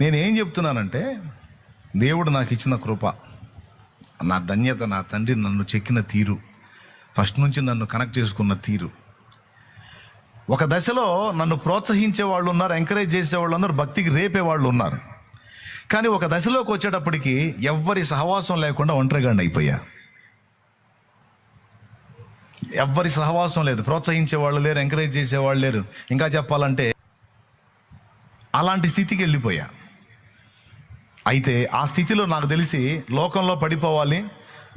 నేను ఏం చెప్తున్నానంటే దేవుడు నాకు ఇచ్చిన కృప నా ధన్యత నా తండ్రి నన్ను చెక్కిన తీరు ఫస్ట్ నుంచి నన్ను కనెక్ట్ చేసుకున్న తీరు. ఒక దశలో నన్ను ప్రోత్సహించే వాళ్ళు ఉన్నారు ఎంకరేజ్ చేసే వాళ్ళు ఉన్నారు భక్తికి రేపే వాళ్ళు ఉన్నారు. కానీ ఒక దశలోకి వచ్చేటప్పటికి ఎవ్వరి సహవాసం లేకుండా ఒంటరిగాడిని అయిపోయా. ఎవ్వరి సహవాసం లేదు ప్రోత్సహించే వాళ్ళు లేరు ఎంకరేజ్ చేసేవాళ్ళు లేరు. ఇంకా చెప్పాలంటే అలాంటి స్థితికి వెళ్ళిపోయా. అయితే ఆ స్థితిలో నాకు తెలిసి లోకంలో పడిపోవాలి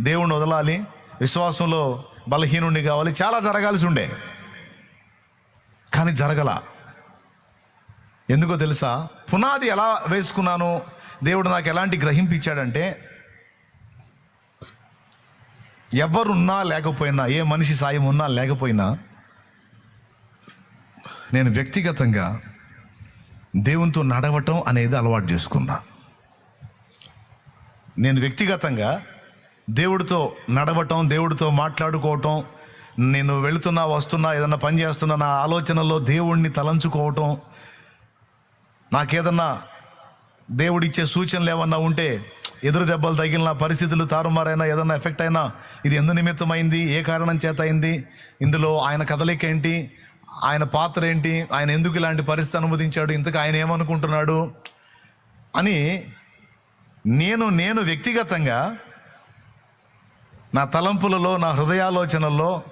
దేవుణ్ణి వదలాలి విశ్వాసంలో బలహీనుణ్ణి కావాలి చాలా జరగాల్సి ఉండే. కానీ జరగల. ఎందుకో తెలుసా? పునాది ఎలా వేసుకున్నాను దేవుడు నాకు ఎలాంటి గ్రహింపు ఇచ్చాడంటే ఎవరున్నా లేకపోయినా ఏ మనిషి సాయం ఉన్నా లేకపోయినా నేను వ్యక్తిగతంగా దేవునితో నడవటం అనేది అలవాటు చేసుకున్నా. నేను వ్యక్తిగతంగా దేవుడితో నడవటం దేవుడితో మాట్లాడుకోవటం నేను వెళుతున్నా వస్తున్నా ఏదన్నా పని చేస్తున్నా నా ఆలోచనలో దేవుణ్ణి తలంచుకోవటం నాకేదన్నా దేవుడిచ్చే సూచనలు ఏమన్నా ఉంటే ఎదురు దెబ్బలు తగిలిన పరిస్థితులు తారుమారైనా ఏదన్నా ఎఫెక్ట్ అయినా ఇది ఎందు నిమిత్తమైంది ఏ కారణం చేత అయింది ఇందులో ఆయన కదలిక ఏంటి ఆయన పాత్ర ఏంటి ఆయన ఎందుకు ఇలాంటి పరిస్థితి అనుమతించాడు ఇంతకు ఆయన ఏమనుకుంటున్నాడు అని నేను నేను వ్యక్తిగతంగా నా తలంపులలో నా హృదయాలోచనల్లో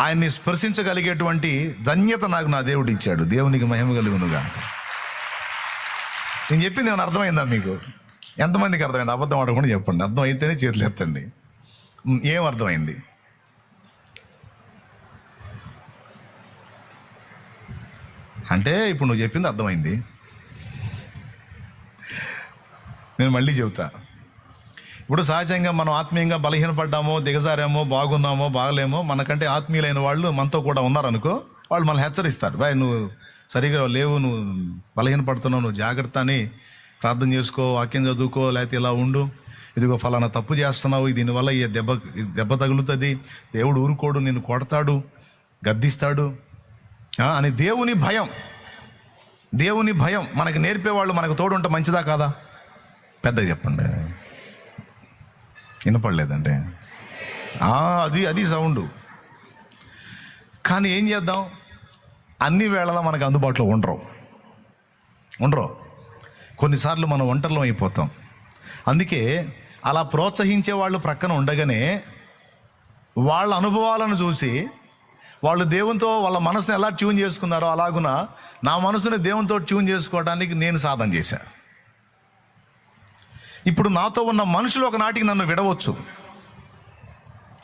ఆయన్ని స్పర్శించగలిగేటువంటి ధన్యత నాకు నా దేవుడు ఇచ్చాడు. దేవునికి మహిమ కలుగునుగా నేను చెప్పింది ఏమైనా అర్థమైందా మీకు? ఎంతమందికి అర్థమైంది? అబద్ధం ఆడకుండా చెప్పండి. అర్థం అయితేనే చేతులు ఎత్తండి. ఏం అర్థమైంది? అంటే ఇప్పుడు నువ్వు చెప్పింది అర్థమైంది. నేను మళ్ళీ చెబుతా. ఇప్పుడు సహజంగా మనం ఆత్మీయంగా బలహీనపడ్డామో దిగజారామో బాగున్నామో బాగలేమో మనకంటే ఆత్మీయులైన వాళ్ళు మనతో కూడా ఉన్నారనుకో వాళ్ళు మనల్ని హెచ్చరిస్తారు. బాయ్ నువ్వు సరిగా లేవు నువ్వు బలహీనపడుతున్నావు నువ్వు జాగ్రత్త అని ప్రార్థన చేసుకో వాక్యం చదువుకో లేకపోతే ఇలా ఉండు. ఇదిగో ఫలానా తప్పు చేస్తున్నావు దీనివల్ల ఈ దెబ్బ దెబ్బ తగులుతుంది. దేవుడు ఊరుకోడు నిన్ను కొడతాడు గద్దిస్తాడు. అని దేవుని భయం. దేవుని భయం. మనకు నేర్పేవాళ్ళు మనకు తోడుంటే మంచిదా కాదా? పెద్దగా చెప్పండి. వినపడలేదండి. అది అది సౌండ్. కానీ ఏం చేద్దాం? అన్ని వేళలా మనకు అందుబాటులో ఉండరు. ఉండరు. కొన్నిసార్లు మనం ఒంటరిలో అయిపోతాం. అందుకే అలా ప్రోత్సహించే వాళ్ళు ప్రక్కన ఉండగానే వాళ్ళ అనుభవాలను చూసి వాళ్ళు దేవునితో వాళ్ళ మనసుని ఎలా ట్యూన్ చేసుకున్నారో అలాగున నా మనసుని దేవునితో ట్యూన్ చేసుకోవడానికి నేను సాధన చేశా. ఇప్పుడు నాతో ఉన్న మనుషులు ఒకనాటికి నన్ను విడవచ్చు.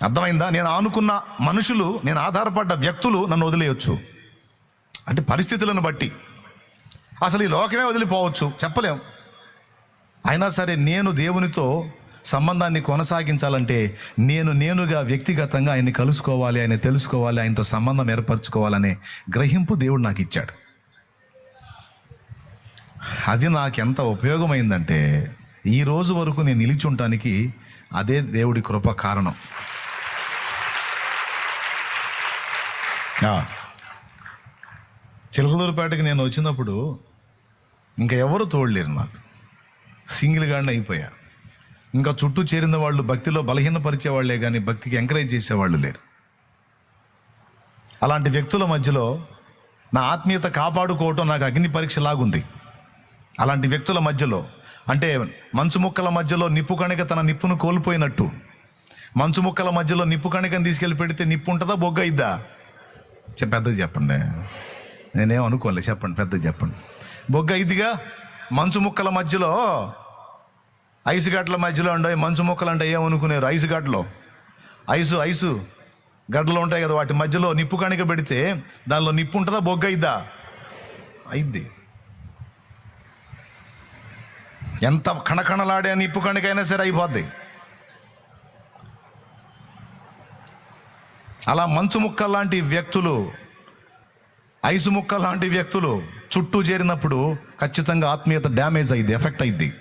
అర్థమైందా? నేను ఆనుకున్న మనుషులు నేను ఆధారపడ్డ వ్యక్తులు నన్ను వదిలేయచ్చు. అంటే పరిస్థితులను బట్టి. అసలు ఈ లోకమే వదిలిపోవచ్చు. చెప్పలేం. అయినా సరే నేను దేవునితో సంబంధాన్ని కొనసాగించాలంటే నేను నేనుగా వ్యక్తిగతంగా ఆయన్ని కలుసుకోవాలి ఆయన తెలుసుకోవాలి ఆయనతో సంబంధం ఏర్పరచుకోవాలనే గ్రహింపు దేవుడు నాకు ఇచ్చాడు. అది నాకు ఎంత ఉపయోగమైందంటే ఈ రోజు వరకు నేను నిలిచి ఉండటానికి అదే దేవుడి కృప కారణం. ఆ. చిలకలూరుపేటకి నేను వచ్చినప్పుడు ఇంకా ఎవరు తోడలేరు నాకు. సింగిల్ గాడిని అయిపోయా. ఇంకా చుట్టూ చేరిన వాళ్ళు భక్తిలో బలహీనపరిచే వాళ్ళే కానీ భక్తికి ఎంకరేజ్ చేసేవాళ్ళు లేరు. అలాంటి వ్యక్తుల మధ్యలో నా ఆత్మీయత కాపాడుకోవటం నాకు అగ్ని పరీక్ష లాగుంది అలాంటి వ్యక్తుల మధ్యలో అంటే మంచు ముక్కల మధ్యలో నిప్పు కణిక తన నిప్పును కోల్పోయినట్టు. మంచు ముక్కల మధ్యలో నిప్పు కణికను తీసుకెళ్ళి పెడితే నిప్పు ఉంటుందా బొగ్గ ఇద్దా పెద్దది చెప్పండి. నేనేం అనుకోలే చెప్పండి పెద్దది చెప్పండి. బొగ్గ ఇదిగా మంచు ముక్కల మధ్యలో ఐసు గడ్డల మధ్యలో ఉండవు మంచు ముక్కలు అంటే ఏమనుకునేరు ఐసు గడ్డలో. ఐసు ఐసు గడ్డలు ఉంటాయి కదా వాటి మధ్యలో నిప్పు కణిక పెడితే దానిలో నిప్పు ఉంటుందా బొగ్గ ఇద్దా అయిద్ది. ఎంత కణకణలాడే నిప్పు కణికైనా సరే అయిపోద్ది. అలా మంచు ముక్క లాంటి వ్యక్తులు ఐసు ముక్క లాంటి వ్యక్తులు చుట్టూ చేరినప్పుడు ఖచ్చితంగా ఆత్మీయత డ్యామేజ్ అయింది ఎఫెక్ట్ అయింది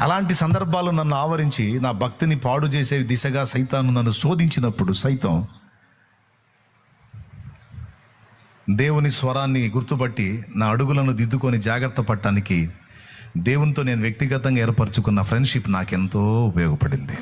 అలాంటి సందర్భాలు నన్ను ఆవరించి నా భక్తిని పాడు చేసే దిశగా సైతాను నన్ను శోధించినప్పుడు సైతం దేవుని స్వరాన్ని గుర్తుపట్టి నా అడుగులను దిద్దుకొని జాగ్రత్త పడటానికి దేవునితో నేను వ్యక్తిగతంగా ఏర్పరచుకున్న ఫ్రెండ్షిప్ నాకెంతో ఉపయోగపడింది.